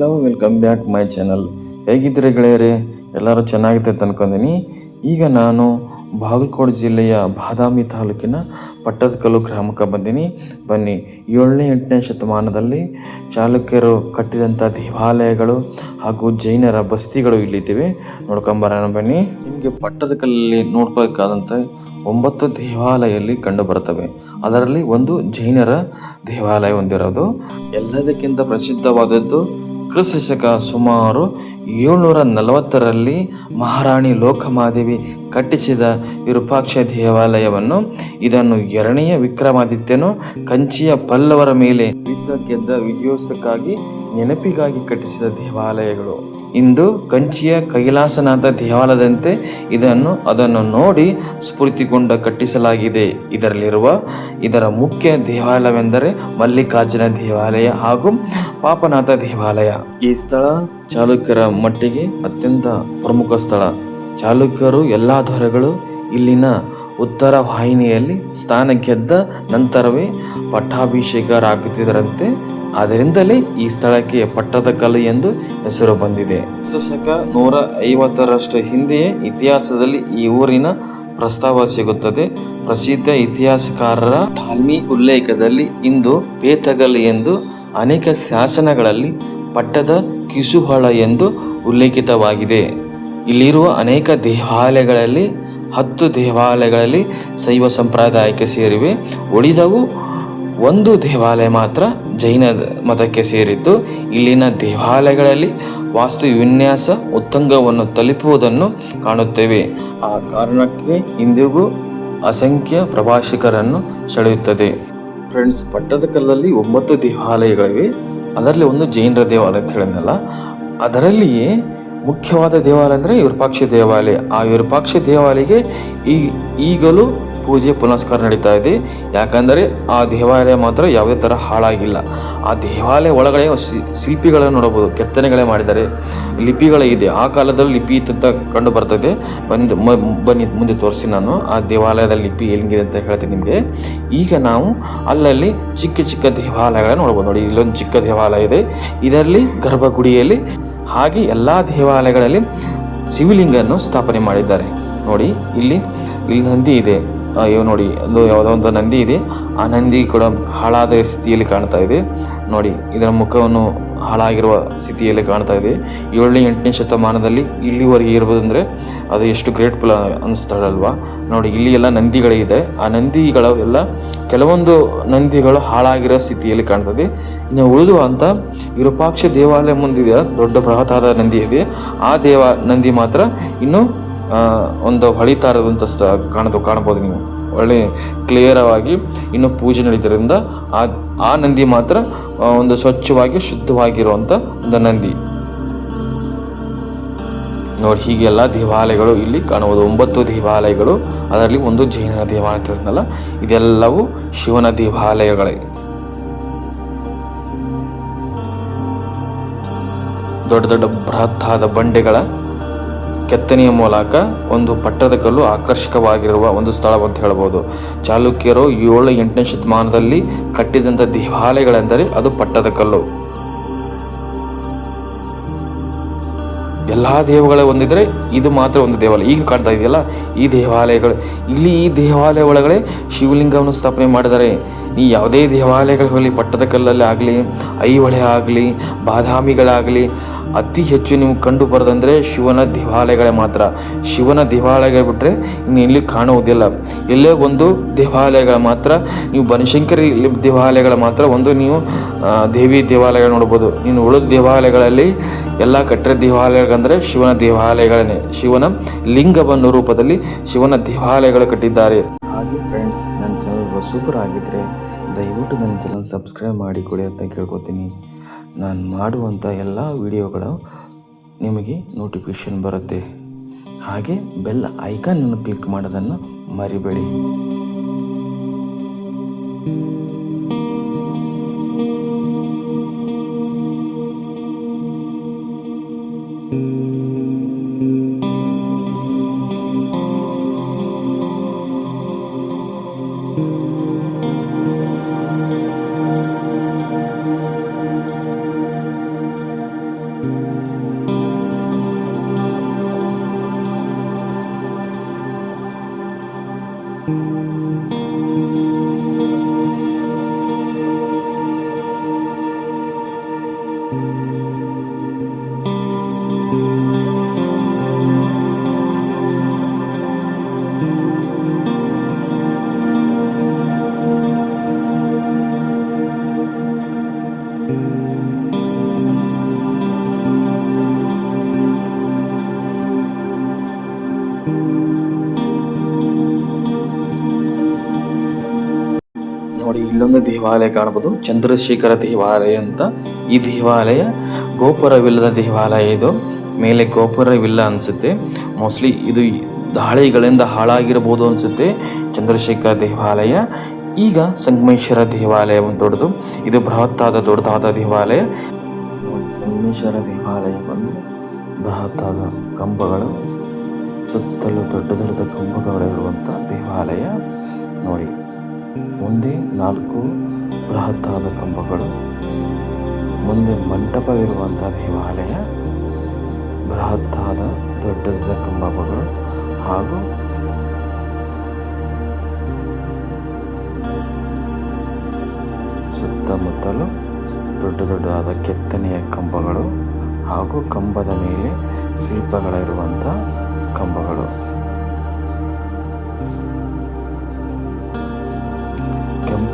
Hello welcome back my channel ಹೇಗಿದ್ದೀರಿ ಗೆಳೆಯರೇ? ಎಲ್ಲರೂ ಚೆನ್ನಾಗಿರ್ತೈತೆ ಅಂತ ಅನ್ಕೊಂತೀನಿ ಈಗ ನಾನು ಬಾಗಲಕೋಟೆ ಜಿಲ್ಲೆಯ ಬಾದಾಮಿ ತಾಲೂಕಿನ ಪಟ್ಟದಕಲ್ಲು ಗ್ರಾಮಕ್ಕೆ ಬಂದೀನಿ. ಬನ್ನಿ, ಏಳನೇ, ಎಂಟನೇ ಶತಮಾನದಲ್ಲಿ ಚಾಲುಕ್ಯರು ಕಟ್ಟಿದಂಥ ದೇವಾಲಯಗಳು ಹಾಗೂ ಜೈನರ ಬಸ್ತಿಗಳು ಇಲ್ಲಿದ್ದೀವಿ. ನೋಡ್ಕೊಂಬರೋಣ ಬನ್ನಿ. ನಿಮಗೆ ಪಟ್ಟದಕಲ್ಲಲ್ಲಿ ನೋಡಬೇಕಾದಂಥ ಒಂಬತ್ತು ದೇವಾಲಯ ಇಲ್ಲಿ ಕಂಡು ಬರುತ್ತವೆ. ಅದರಲ್ಲಿ ಒಂದು ಜೈನರ ದೇವಾಲಯ ಹೊಂದಿರೋದು ಎಲ್ಲದಕ್ಕಿಂತ ಪ್ರಸಿದ್ಧವಾದದ್ದು ಕ್ರಿಸ್ತ ಸುಮಾರು ಏಳ್ನೂರ ನಲವತ್ತರಲ್ಲಿ ಮಹಾರಾಣಿ ಲೋಕಮಾದೇವಿ ಕಟ್ಟಿಸಿದ ವಿರೂಪಾಕ್ಷ ದೇವಾಲಯವನ್ನು, ಇದನ್ನು ಎರಡನೆಯ ವಿಕ್ರಮಾದಿತ್ಯನು ಕಂಚಿಯ ಪಲ್ಲವರ ಮೇಲೆ ಯುದ್ಧ ಗೆದ್ದ ವಿಜಯೋತ್ಸವಕ್ಕಾಗಿ ನೆನಪಿಗಾಗಿ ಕಟ್ಟಿಸಿದ ದೇವಾಲಯಗಳು. ಇಂದು ಕಂಚಿಯ ಕೈಲಾಸನಾಥ ದೇವಾಲಯದಂತೆ ಇದನ್ನು, ಅದನ್ನು ನೋಡಿ ಸ್ಫೂರ್ತಿಗೊಂಡ ಕಟ್ಟಿಸಲಾಗಿದೆ. ಇದರಲ್ಲಿರುವ, ಇದರ ಮುಖ್ಯ ದೇವಾಲಯವೆಂದರೆ ಮಲ್ಲಿಕಾರ್ಜುನ ದೇವಾಲಯ ಹಾಗೂ ಪಾಪನಾಥ ದೇವಾಲಯ. ಈ ಸ್ಥಳ ಚಾಲುಕ್ಯರ ಮಟ್ಟಿಗೆ ಅತ್ಯಂತ ಪ್ರಮುಖ ಸ್ಥಳ. ಚಾಲುಕ್ಯರು ಎಲ್ಲ ದೊರೆಗಳು ಇಲ್ಲಿನ ಉತ್ತರ ವಾಹಿನಿಯಲ್ಲಿ ಸ್ಥಾನ ಗೆದ್ದ ನಂತರವೇ ಪಟ್ಟಾಭಿಷೇಕರಾಗುತ್ತಿದ್ದರಂತೆ ಆದ್ದರಿಂದಲೇ ಈ ಸ್ಥಳಕ್ಕೆ ಪಟ್ಟದಕಲ್ಲು ಎಂದು ಹೆಸರು ಬಂದಿದೆ. ಶಕ ನೂರ ಐವತ್ತರಷ್ಟು ಹಿಂದೆಯೇ ಇತಿಹಾಸದಲ್ಲಿ ಈ ಊರಿನ ಪ್ರಸ್ತಾವ ಸಿಗುತ್ತದೆ. ಪ್ರಸಿದ್ಧ ಇತಿಹಾಸಕಾರರ ಠಾಲ್ಮಿ ಉಲ್ಲೇಖದಲ್ಲಿ ಇಂದು ಪೇತಗಲ್ ಎಂದು ಅನೇಕ ಶಾಸನಗಳಲ್ಲಿ ಪಟ್ಟದ ಕಿಸುಹಳ ಎಂದು ಉಲ್ಲೇಖಿತವಾಗಿದೆ. ಇಲ್ಲಿರುವ ಅನೇಕ ದೇವಾಲಯಗಳಲ್ಲಿ ಹತ್ತು ದೇವಾಲಯಗಳಲ್ಲಿ ಶೈವ ಸಂಪ್ರದಾಯಕ್ಕೆ ಸೇರಿವೆ. ಉಳಿದವು ಒಂದು ದೇವಾಲಯ ಮಾತ್ರ ಜೈನ ಮತಕ್ಕೆ ಸೇರಿದ್ದು, ಇಲ್ಲಿನ ದೇವಾಲಯಗಳಲ್ಲಿ ವಾಸ್ತು ವಿನ್ಯಾಸ ಉತ್ತಂಗವನ್ನು ತಲುಪುವುದನ್ನು ಕಾಣುತ್ತೇವೆ. ಆ ಕಾರಣಕ್ಕೆ ಇಂದಿಗೂ ಅಸಂಖ್ಯ ಪ್ರವಾಸಿಗರನ್ನು ಸೆಳೆಯುತ್ತದೆ. ಫ್ರೆಂಡ್ಸ್ ಪಟ್ಟದಕಲ್ಲಲ್ಲಿ ಒಂಬತ್ತು ದೇವಾಲಯಗಳಿವೆ. ಅದರಲ್ಲಿ ಒಂದು ಜೈನರ ದೇವಾಲಯ ಅಂತ ಹೇಳಿದ್ನಲ್ಲ, ಅದರಲ್ಲಿಯೇ ಮುಖ್ಯವಾದ ದೇವಾಲಯ ಅಂದರೆ ವಿರೂಪಾಕ್ಷ ದೇವಾಲಯ. ಆ ವಿರೂಪಾಕ್ಷ ದೇವಾಲಯಕ್ಕೆ ಈ ಈಗಲೂ ಪೂಜೆ ಪುನಸ್ಕಾರ ನಡೀತಾ ಇದೆ. ಯಾಕಂದರೆ ಆ ದೇವಾಲಯ ಮಾತ್ರ ಯಾವುದೇ ಥರ ಹಾಳಾಗಿಲ್ಲ. ಆ ದೇವಾಲಯ ಒಳಗಡೆ ಶಿಲ್ಪಿಗಳನ್ನು ನೋಡಬಹುದು, ಕೆತ್ತನೆಗಳೇ ಮಾಡಿದ್ದಾರೆ. ಲಿಪಿಗಳೇ ಇದೆ. ಆ ಕಾಲದಲ್ಲಿ ಲಿಪಿ ಇತ್ತಂತ ಕಂಡು ಬರ್ತದೆ ಬಂದು ಬನ್ನಿ, ಮುಂದೆ ತೋರಿಸಿ ನಾನು ಆ ದೇವಾಲಯದ ಲಿಪಿ ಹೆಂಗಿದೆ ಅಂತ ಹೇಳ್ತೀನಿ ನಿಮಗೆ. ಈಗ ನಾವು ಅಲ್ಲಲ್ಲಿ ಚಿಕ್ಕ ಚಿಕ್ಕ ದೇವಾಲಯಗಳನ್ನು ನೋಡ್ಬೋದು ನೋಡಿ, ಇಲ್ಲೊಂದು ಚಿಕ್ಕ ದೇವಾಲಯ ಇದೆ. ಇದರಲ್ಲಿ ಗರ್ಭಗುಡಿಯಲ್ಲಿ ಹಾಗೆ ಎಲ್ಲ ದೇವಾಲಯಗಳಲ್ಲಿ ಶಿವಲಿಂಗನ್ನು ಸ್ಥಾಪನೆ ಮಾಡಿದ್ದಾರೆ. ನೋಡಿ, ಇಲ್ಲಿ ಇಲ್ಲಿ ನಂದಿ ಇದೆ. ಅಯ್ಯೋ ನೋಡಿ, ಅದು ಯಾವುದೋ ಒಂದು ನಂದಿ ಇದೆ. ಆ ನಂದಿ ಕೂಡ ಹಾಳಾದ ಸ್ಥಿತಿಯಲ್ಲಿ ಕಾಣ್ತಾ ಇದೆ. ನೋಡಿ, ಇದರ ಮುಖವನ್ನು ಹಾಳಾಗಿರುವ ಸ್ಥಿತಿಯಲ್ಲಿ ಕಾಣ್ತಾ ಇದೆ. ಏಳನೇ, ಎಂಟನೇ ಶತಮಾನದಲ್ಲಿ ಇಲ್ಲಿವರೆಗೆ ಇರ್ಬೋದಂದ್ರೆ ಅದು ಎಷ್ಟು ಗ್ರೇಟ್ ಗ್ರೇಟ್ಫುಲ್ ಅನಿಸ್ತಾಳಲ್ವಾ ನೋಡಿ, ಇಲ್ಲಿ ಎಲ್ಲ ನಂದಿಗಳಿದೆ ಆ ನಂದಿಗಳ ಎಲ್ಲ ಕೆಲವೊಂದು ನಂದಿಗಳು ಹಾಳಾಗಿರೋ ಸ್ಥಿತಿಯಲ್ಲಿ ಕಾಣ್ತದೆ ಇನ್ನು ಉಳಿದು ಅಂತ ವಿರೂಪಾಕ್ಷ ದೇವಾಲಯ ಮುಂದಿದೆ. ದೊಡ್ಡ ಬೃಹತಾದ ನಂದಿ ಇದೆ. ಆ ದೇವ ನಂದಿ ಮಾತ್ರ ಇನ್ನು ಒಂದು ಹೊಳಿತಾ ಇರೋದಂತ ಸ್ಥ ಕಾಣಬಹುದು ಕಾಣ್ಬೋದು ನೀವು. ಒಳ್ಳೆ ಕ್ಲಿಯರವಾಗಿ ಇನ್ನು ಪೂಜೆ ನಡೀತಿರೋದ್ರಿಂದ ಆ ಆ ನಂದಿ ಮಾತ್ರ ಒಂದು ಸ್ವಚ್ಛವಾಗಿ ಶುದ್ಧವಾಗಿರುವಂಥ ಒಂದು ನಂದಿ. ನೋಡಿ ಹೀಗೆಲ್ಲ ದೇವಾಲಯಗಳು ಇಲ್ಲಿ ಕಾಣಬಹುದು. ಒಂಬತ್ತು ದೇವಾಲಯಗಳು, ಅದರಲ್ಲಿ ಒಂದು ಜೈನ ದೇವಾಲಯ ತಿಳಿದ್ನಲ್ಲ ಇದೆಲ್ಲವೂ ಶಿವನ ದೇವಾಲಯಗಳೇ. ದೊಡ್ಡ ದೊಡ್ಡ ಬೃಹತ್ತಾದ ಬಂಡೆಗಳ ಕೆತ್ತನೆಯ ಮೂಲಕ ಒಂದು ಪಟ್ಟದಕಲ್ಲು ಆಕರ್ಷಕವಾಗಿರುವ ಒಂದು ಸ್ಥಳ ಅಂತ ಹೇಳ್ಬೋದು. ಚಾಲುಕ್ಯರು ಏಳು ಎಂಟನೇ ಶತಮಾನದಲ್ಲಿ ಕಟ್ಟಿದಂಥ ದೇವಾಲಯಗಳೆಂದರೆ ಅದು ಪಟ್ಟದಕಲ್ಲು ಎಲ್ಲ ದೇವಗಳ ಒಂದಿದ್ರೆ ಇದು ಮಾತ್ರ ಒಂದು ದೇವಾಲಯ. ಈಗ ಕಾಣ್ತಾ ಇದೆಯಲ್ಲ, ಈ ದೇವಾಲಯಗಳು. ಇಲ್ಲಿ ಈ ದೇವಾಲಯ ಒಳಗಡೆ ಶಿವಲಿಂಗವನ್ನು ಸ್ಥಾಪನೆ ಮಾಡಿದ್ದಾರೆ. ಈ ಯಾವುದೇ ದೇವಾಲಯಗಳು ಪಟ್ಟದಕಲ್ಲಲ್ಲಿ ಆಗಲಿ ಐಹೊಳೆ ಆಗಲಿ, ಬಾದಾಮಿಗಳಾಗಲಿ ಅತಿ ಹೆಚ್ಚು ನೀವು ಕಂಡು ಬರೋದಂದರೆ ಶಿವನ ದೇವಾಲಯಗಳೇ ಮಾತ್ರ. ಶಿವನ ದೇವಾಲಯಗಳು ಬಿಟ್ಟರೆ ಇನ್ನು ಇಲ್ಲಿ ಕಾಣುವುದಿಲ್ಲ. ಎಲ್ಲೇ ಒಂದು ದೇವಾಲಯಗಳ ಮಾತ್ರ, ನೀವು ಬನಶಂಕರಿ ದೇವಾಲಯಗಳ ಮಾತ್ರ ಒಂದು ನೀವು ದೇವಿ ದೇವಾಲಯಗಳು ನೋಡ್ಬೋದು. ನೀನು ಉಳಿದ ದೇವಾಲಯಗಳಲ್ಲಿ ಎಲ್ಲ ಕಟ್ಟಡ ದೇವಾಲಯಗಳಂದರೆ ಶಿವನ ದೇವಾಲಯಗಳನ್ನೇ. ಶಿವನ ಲಿಂಗವನ್ನು ರೂಪದಲ್ಲಿ ಶಿವನ ದೇವಾಲಯಗಳು ಕಟ್ಟಿದ್ದಾರೆ. ಹಾಗೆ ಫ್ರೆಂಡ್ಸ್ ನನ್ನ ಚಾನಲ್ ಸೂಪರ್ ಆಗಿದ್ದರೆ ದಯವಿಟ್ಟು ನನ್ನ ಚಾನಲ್ ಸಬ್ಸ್ಕ್ರೈಬ್ ಮಾಡಿಕೊಡಿ ಅಂತ ಕೇಳ್ಕೊತೀನಿ. ನಾನು ಮಾಡುವಂಥ ಎಲ್ಲ ವಿಡಿಯೋಗಳು ನಿಮಗೆ ನೋಟಿಫಿಕೇಷನ್ ಬರುತ್ತೆ. ಹಾಗೆ ಬೆಲ್ ಐಕಾನನ್ನು ಕ್ಲಿಕ್ ಮಾಡೋದನ್ನು ಮರಿಬೇಡಿ. ಇಲ್ಲೊಂದು ದೇವಾಲಯ ಕಾಣಬಹುದು ಚಂದ್ರಶೇಖರ ದೇವಾಲಯ ಅಂತ. ಈ ದೇವಾಲಯ ಗೋಪುರವಿಲ್ಲದ ದೇವಾಲಯ ಇದು. ಮೇಲೆ ಗೋಪುರವಿಲ್ಲ ಅನ್ಸುತ್ತೆ. ಮೋಸ್ಟ್ಲಿ ಇದು ದಾಳಿಗಳಿಂದ ಹಾಳಾಗಿರಬಹುದು ಅನ್ಸುತ್ತೆ. ಚಂದ್ರಶೇಖರ ದೇವಾಲಯ. ಈಗ ಸಂಗಮೇಶ್ವರ ದೇವಾಲಯ ಒಂದು ದೊಡ್ಡದು ಇದು ಬೃಹತ್ತಾದ ದೊಡ್ಡದಾದ ದೇವಾಲಯ. ಸಂಗಮೇಶ್ವರ ದೇವಾಲಯ ಬಂದು ಬೃಹತ್ತಾದ ಕಂಬಗಳು, ಸುತ್ತಲೂ ದೊಡ್ಡ ದೊಡ್ಡದ ಕಂಬಗಳಿರುವಂಥ ದೇವಾಲಯ. ನೋಡಿ ಮುಂದೆ ನಾಲ್ಕು ಬೃಹತ್ತಾದ ಕಂಬಗಳು. ಮುಂದೆ ಮಂಟಪ ಇರುವಂಥ ದೇವಾಲಯ, ಬೃಹತ್ತಾದ ದೊಡ್ಡದಾದ ದೊಡ್ಡ ಕಂಬಗಳು ಹಾಗೂ ಸುತ್ತಮುತ್ತಲು ದೊಡ್ಡ ದೊಡ್ಡದಾದ ಕೆತ್ತನೆಯ ಕಂಬಗಳು ಹಾಗೂ ಕಂಬದ ಮೇಲೆ ಶಿಲ್ಪಗಳಿರುವಂಥ ಕಂಬಗಳು.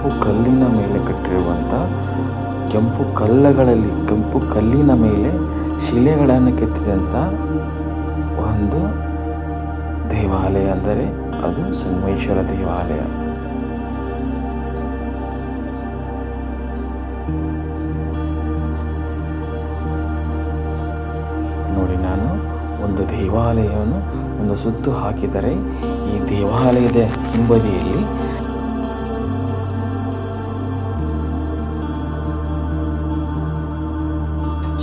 ಕೆಂಪು ಕಲ್ಲಿನ ಮೇಲೆ ಕಟ್ಟಿರುವಂಥ ಕೆಂಪು ಕಲ್ಲಗಳಲ್ಲಿ, ಕೆಂಪು ಕಲ್ಲಿನ ಮೇಲೆ ಶಿಲೆಗಳನ್ನು ಕೆತ್ತಿದಂಥ ಒಂದು ದೇವಾಲಯ ಅಂದರೆ ಅದು ಸಂಗಮೇಶ್ವರ ದೇವಾಲಯ. ನೋಡಿ ನಾನು ಒಂದು ದೇವಾಲಯವನ್ನು ಒಂದು ಸುತ್ತು ಹಾಕಿದರೆ ಈ ದೇವಾಲಯದ ಹಿಂಬದಿಯಲ್ಲಿ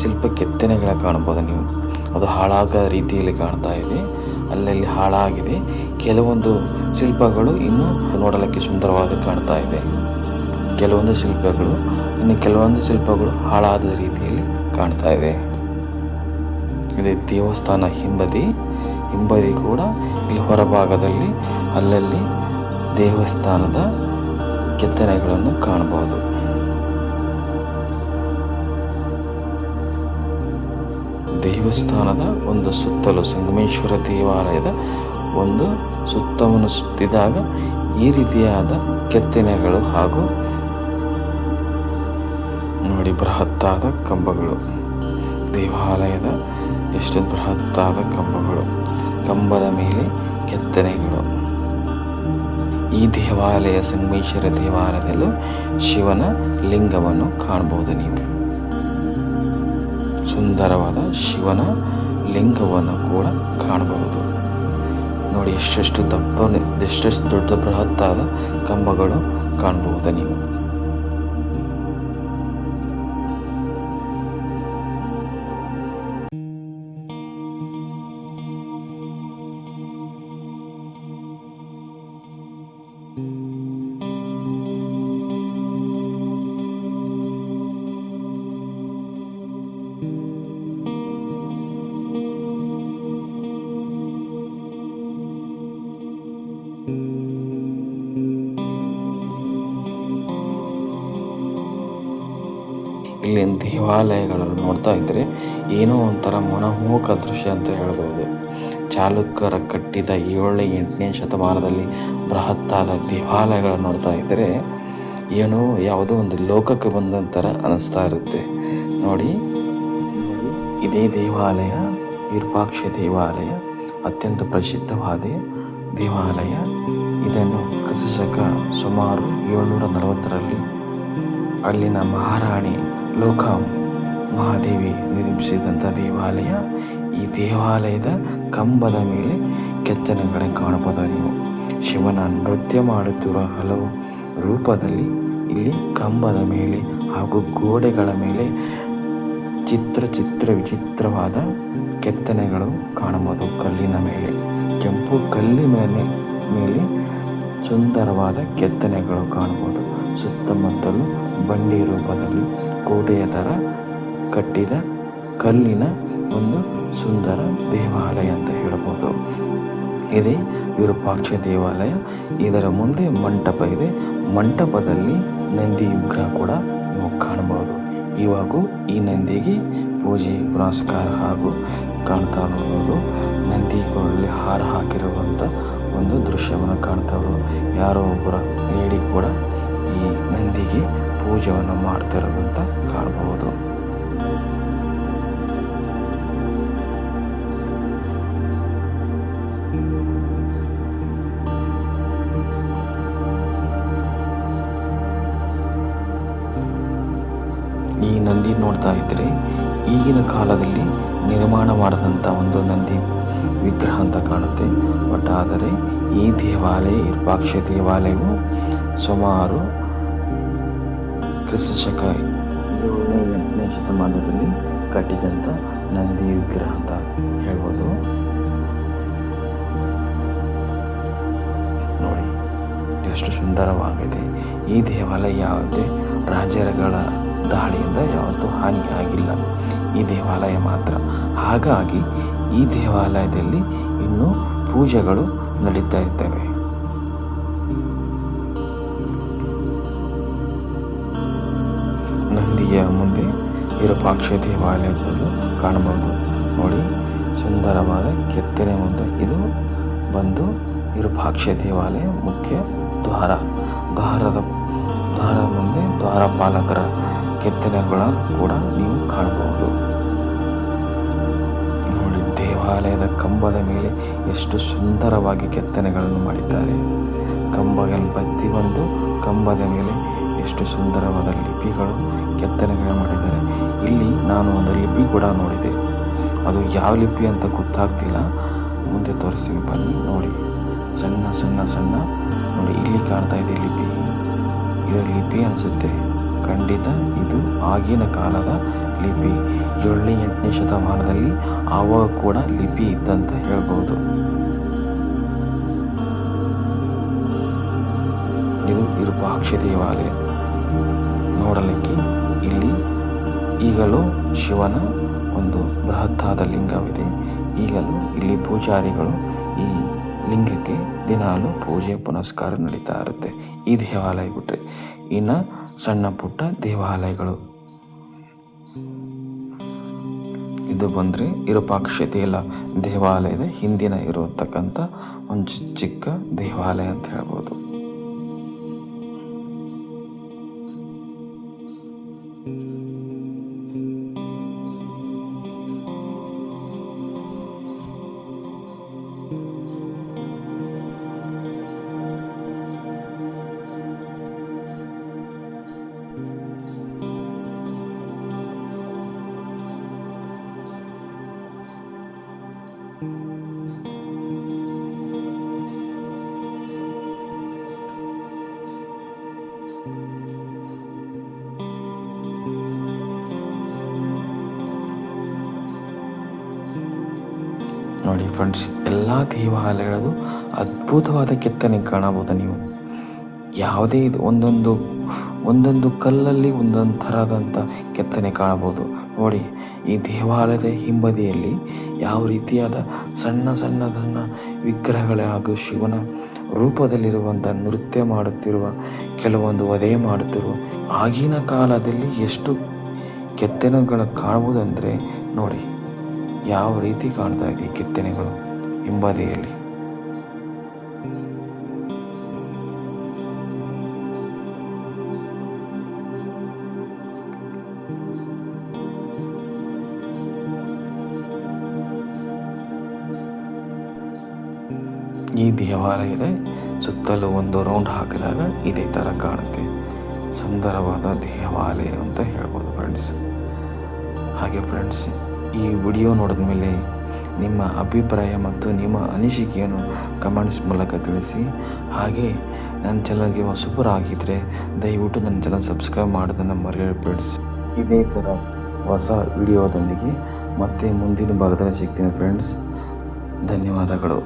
ಶಿಲ್ಪ ಕೆತ್ತನೆಗಳ ಕಾಣಬಹುದು ನೀವು. ಅದು ಹಾಳಾಗ ರೀತಿಯಲ್ಲಿ ಕಾಣ್ತಾ ಇದೆ. ಅಲ್ಲಲ್ಲಿ ಹಾಳಾಗಿದೆ. ಕೆಲವೊಂದು ಶಿಲ್ಪಗಳು ಇನ್ನೂ ನೋಡಲಿಕ್ಕೆ ಸುಂದರವಾಗಿ ಕಾಣ್ತಾ ಇದೆ. ಕೆಲವೊಂದು ಶಿಲ್ಪಗಳು, ಇನ್ನು ಕೆಲವೊಂದು ಶಿಲ್ಪಗಳು ಹಾಳಾದ ರೀತಿಯಲ್ಲಿ ಕಾಣ್ತಾ ಇದೆ. ಇದೇ ದೇವಸ್ಥಾನ ಹಿಂಬದಿ ಹಿಂಬದಿ ಕೂಡ ಇಲ್ಲಿ ಹೊರಭಾಗದಲ್ಲಿ, ಅಲ್ಲಲ್ಲಿ ದೇವಸ್ಥಾನದ ಕೆತ್ತನೆಗಳನ್ನು ಕಾಣಬಹುದು. ದೇವಸ್ಥಾನದ ಒಂದು ಸುತ್ತಲೂ ಸಂಗಮೇಶ್ವರ ದೇವಾಲಯದ ಒಂದು ಸುತ್ತವನ್ನು ಸುತ್ತಿದಾಗ ಈ ರೀತಿಯಾದ ಕೆತ್ತನೆಗಳು ಹಾಗೂ ನೋಡಿ ಬೃಹತ್ತಾದ ಕಂಬಗಳು. ದೇವಾಲಯದ ಎಷ್ಟು ಬೃಹತ್ತಾದ ಕಂಬಗಳು. ಕಂಬದ ಮೇಲೆ ಕೆತ್ತನೆಗಳು. ಈ ದೇವಾಲಯ ಸಂಗಮೇಶ್ವರ ದೇವಾಲಯದಲ್ಲೂ ಶಿವನ ಲಿಂಗವನ್ನು ಕಾಣಬಹುದು ನೀವು. ಸುಂದರವಾದ ಶಿವನ ಲಿಂಗವನ್ನು ಕೂಡ ಕಾಣಬಹುದು. ನೋಡಿ ಎಷ್ಟೆಷ್ಟು ದಪ್ಪ ಎಷ್ಟೆಷ್ಟು ದೊಡ್ಡ ಬೃಹತ್ತಾದ ಕಂಬಗಳು ಕಾಣಬಹುದು ನೀವು. ಇಲ್ಲಿ ದೇವಾಲಯಗಳನ್ನು ನೋಡ್ತಾ ಇದ್ದರೆ ಏನೋ ಒಂಥರ ಮನಮೋಹಕ ದೃಶ್ಯ ಅಂತ ಹೇಳ್ಬೋದು. ಚಾಲುಕ್ಯರ ಕಟ್ಟಿದ ಏಳನೇ, ಎಂಟನೇ ಶತಮಾನದಲ್ಲಿ ಬೃಹತ್ತಾದ ದೇವಾಲಯಗಳನ್ನು ನೋಡ್ತಾ ಇದ್ದರೆ ಏನೋ ಯಾವುದೋ ಒಂದು ಲೋಕಕ್ಕೆ ಬಂದಂಥರ ಅನಿಸ್ತಾ ಇರುತ್ತೆ. ನೋಡಿ, ಇದೇ ದೇವಾಲಯ, ವಿರೂಪಾಕ್ಷ ದೇವಾಲಯ, ಅತ್ಯಂತ ಪ್ರಸಿದ್ಧವಾದ ದೇವಾಲಯ. ಇದನ್ನು ಕ್ರಿಸ್ತಶಕ ಸುಮಾರು ಏಳ್ನೂರ ನಲವತ್ತರಲ್ಲಿ ಅಲ್ಲಿನ ಮಹಾರಾಣಿ ಲೋಕ ಮಹಾದೇವಿ ನಿರ್ಮಿಸಿದಂಥ ದೇವಾಲಯ. ಈ ದೇವಾಲಯದ ಕಂಬದ ಮೇಲೆ ಕೆತ್ತನೆಗಳನ್ನು ಕಾಣಬಹುದು ನೀವು. ಶಿವನ ನೃತ್ಯ ಮಾಡುತ್ತಿರುವ ಹಲವು ರೂಪದಲ್ಲಿ ಇಲ್ಲಿ ಕಂಬದ ಮೇಲೆ ಹಾಗೂ ಗೋಡೆಗಳ ಮೇಲೆ ಚಿತ್ರ ಚಿತ್ರ ವಿಚಿತ್ರವಾದ ಕೆತ್ತನೆಗಳು ಕಾಣಬಹುದು ಕಲ್ಲಿನ ಮೇಲೆ. ಕೆಂಪು ಕಲ್ಲಿ ಮೇಲೆ ಮೇಲೆ ಸುಂದರವಾದ ಕೆತ್ತನೆಗಳು ಕಾಣಬಹುದು ಸುತ್ತಮುತ್ತಲು ಬಂಡಿ ರೂಪದಲ್ಲಿ ಕೋಟೆಯ ಥರ ಕಟ್ಟಿದ ಕಲ್ಲಿನ ಒಂದು ಸುಂದರ ದೇವಾಲಯ ಅಂತ ಹೇಳ್ಬೋದು. ಇದೇ ವಿರೂಪಾಕ್ಷ ದೇವಾಲಯ. ಇದರ ಮುಂದೆ ಮಂಟಪ ಇದೆ. ಮಂಟಪದಲ್ಲಿ ನಂದಿ ವಿಗ್ರಹ ಕೂಡ ನೀವು ಕಾಣಬಹುದು ಇವಾಗ ಈ ನಂದಿಗೆ ಪೂಜೆ, ಪುರಸ್ಕಾರ ಹಾಗೂ ಕಾಣ್ತಾ ಇರ್ಬೋದು. ಕೊರಳಲ್ಲಿ ಹಾರ ಹಾಕಿರುವಂಥ ಒಂದು ದೃಶ್ಯವನ್ನು ಕಾಣ್ತಾ ಇರೋದು ಯಾರೋ ಒಬ್ಬರ ಲೇಡಿ ಕೂಡ ಈ ನಂದಿಗೆ ಪೂಜೆಯನ್ನು ಮಾಡ್ತಿರೋದಂತ ಕಾಣಬಹುದು ಈ ನಂದಿ ನೋಡ್ತಾ ಇದ್ದರೆ ಈಗಿನ ಕಾಲದಲ್ಲಿ ನಿರ್ಮಾಣ ಮಾಡಿದಂಥ ಒಂದು ನಂದಿ ವಿಗ್ರಹ ಅಂತ ಕಾಣುತ್ತೆ. ಬಟ್ ಆದರೆ ಈ ದೇವಾಲಯ ವಿರೂಪಾಕ್ಷ ದೇವಾಲಯವು ಸುಮಾರು ಕ್ರಿಸ್ತ ಶಕ ಏಳನೇ ಎಂಟನೇ ಶತಮಾನದಲ್ಲಿ ಕಟ್ಟಿದಂಥ ನಂದಿ ವಿಗ್ರಹ ಅಂತ ಹೇಳ್ಬೋದು. ನೋಡಿ, ಎಷ್ಟು ಸುಂದರವಾಗಿದೆ. ಈ ದೇವಾಲಯ ಯಾವುದೇ ರಾಜರಗಳ ದಾಳಿಯಿಂದ ಯಾವತ್ತೂ ಹಾನಿ ಆಗಿಲ್ಲ ಈ ದೇವಾಲಯ ಮಾತ್ರ. ಹಾಗಾಗಿ ಈ ದೇವಾಲಯದಲ್ಲಿ ಇನ್ನೂ ಪೂಜೆಗಳು ನಡೀತಾ ಇರ್ತವೆ. ವಿರೂಪಾಕ್ಷ ದೇವಾಲಯಗಳು ಕಾಣಬಹುದು. ನೋಡಿ, ಸುಂದರವಾದ ಕೆತ್ತನೆ ಒಂದು ಇದು ಬಂದು ವಿರೂಪಾಕ್ಷ ದೇವಾಲಯ ಮುಖ್ಯ ದ್ವಾರ. ದ್ವಾರದ ದ್ವಾರದ ಮುಂದೆ ದ್ವಾರಪಾಲಕರ ಕೆತ್ತನೆಗಳ ಕೂಡ ನೀವು ಕಾಣಬಹುದು. ನೋಡಿ, ದೇವಾಲಯದ ಕಂಬದ ಮೇಲೆ ಎಷ್ಟು ಸುಂದರವಾಗಿ ಕೆತ್ತನೆಗಳನ್ನು ಮಾಡಿದ್ದಾರೆ. ಕಂಬಗಳ ಬಂದು ಕಂಬದ ಮೇಲೆ ಎಷ್ಟು ಸುಂದರವಾದ ಲಿಪಿಗಳು ಕೆತ್ತನೆಗಳು ಮಾಡಿದ್ದಾರೆ. ಇಲ್ಲಿ ನಾನು ಒಂದು ಲಿಪಿ ಕೂಡ ನೋಡಿದೆ. ಅದು ಯಾವ ಲಿಪಿ ಅಂತ ಗೊತ್ತಾಗ್ತಿಲ್ಲ. ಮುಂದೆ ತೋರಿಸ್ತೀನಿ. ಬನ್ನಿ, ನೋಡಿ. ಸಣ್ಣ ಸಣ್ಣ ಸಣ್ಣ. ನೋಡಿ, ಇಲ್ಲಿ ಕಾಣ್ತಾ ಇದೆ ಲಿಪಿ. ಇದು ಲಿಪಿ ಅನಿಸುತ್ತೆ. ಖಂಡಿತ ಇದು ಆಗಿನ ಕಾಲದ ಲಿಪಿ. ಏಳನೇ, ಎಂಟನೇ ಶತಮಾನದಲ್ಲಿ ಆವಾಗ ಕೂಡ ಲಿಪಿ ಇತ್ತಂತ ಹೇಳ್ಬೋದು ಇದು ವಿರೂಪಾಕ್ಷ ದೇವಾಲಯ. ನೋಡಲಿಕ್ಕೆ ಈಗಲೂ ಶಿವನ ಒಂದು ಬೃಹತ್ತಾದ ಲಿಂಗವಿದೆ. ಈಗಲೂ ಇಲ್ಲಿ ಪೂಜಾರಿಗಳು ಈ ಲಿಂಗಕ್ಕೆ ದಿನಾಲು ಪೂಜೆ ಪುನಸ್ಕಾರ ನಡೀತಾ ಇರುತ್ತೆ. ಈ ದೇವಾಲಯ ಬಿಟ್ಟರೆ ಇನ್ನು ಸಣ್ಣ ಪುಟ್ಟ ದೇವಾಲಯಗಳು. ಇದು ಬಂದರೆ ವಿರೂಪಾಕ್ಷ ಇಲ್ಲ ದೇವಾಲಯದ ಹಿಂದಿನ ಇರತಕ್ಕಂಥ ಒಂದು ಚಿಕ್ಕ ದೇವಾಲಯ ಅಂತ ಹೇಳ್ಬೋದು. ನೋಡಿ ಫ್ರೆಂಡ್ಸ್ ಎಲ್ಲ ದೇವಾಲಯಗಳದು ಅದ್ಭುತವಾದ ಕೆತ್ತನೆ ಕಾಣಬಹುದು ನೀವು. ಯಾವುದೇ ಇದು ಒಂದೊಂದು ಒಂದೊಂದು ಕಲ್ಲಲ್ಲಿ ಒಂದೊಂದು ಥರದಂಥ ಕೆತ್ತನೆ ಕಾಣಬಹುದು. ನೋಡಿ, ಈ ದೇವಾಲಯದ ಹಿಂಬದಿಯಲ್ಲಿ ಯಾವ ರೀತಿಯಾದ ಸಣ್ಣ ಸಣ್ಣ ಸಣ್ಣ ವಿಗ್ರಹಗಳೇ ಹಾಗೂ ಶಿವನ ರೂಪದಲ್ಲಿರುವಂಥ ನೃತ್ಯ ಮಾಡುತ್ತಿರುವ, ಕೆಲವೊಂದು ವಧೆ ಮಾಡುತ್ತಿರುವ ಆಗಿನ ಕಾಲದಲ್ಲಿ ಎಷ್ಟು ಕೆತ್ತನೆಗಳು ಕಾಣುವುದಂದರೆ ನೋಡಿ. ಯಾವ ರೀತಿ ಕಾಣ್ತಾ ಇದೆ ಕೆತ್ತನೆಗಳು ಹಿಂಬದಿಯಲ್ಲಿ? ಈ ದೇವಾಲಯದ ಸುತ್ತಲೂ ಒಂದು ರೌಂಡ್ ಹಾಕಿದಾಗ ಇದೇ ಥರ ಕಾಣುತ್ತೆ. ಸುಂದರವಾದ ದೇವಾಲಯ ಅಂತ ಹೇಳ್ಬೋದು ಫ್ರೆಂಡ್ಸ್ ಹಾಗೆ ಫ್ರೆಂಡ್ಸ್ ಈ ವಿಡಿಯೋ ನೋಡಿದ ಮೇಲೆ ನಿಮ್ಮ ಅಭಿಪ್ರಾಯ ಮತ್ತು ನಿಮ್ಮ ಅನಿಸಿಕೆಯನ್ನು ಕಮೆಂಟ್ಸ್ ಮೂಲಕ ತಿಳಿಸಿ. ಹಾಗೆ ನನ್ನ ಚಾನಲ್ಗೆ ಹೊಸಬರಾಗಿದ್ದರೆ ದಯವಿಟ್ಟು ನನ್ನ ಚಾನಲ್ ಸಬ್ಸ್ಕ್ರೈಬ್ ಮಾಡೋದನ್ನು ಮರೆಯಬೇಡಿ. ಇದೇ ಥರ ಹೊಸ ವಿಡಿಯೋದೊಂದಿಗೆ ಮತ್ತೆ ಮುಂದಿನ ಭಾಗದಲ್ಲಿ ಸಿಗ್ತೀನಿ ಫ್ರೆಂಡ್ಸ್ ಧನ್ಯವಾದಗಳು.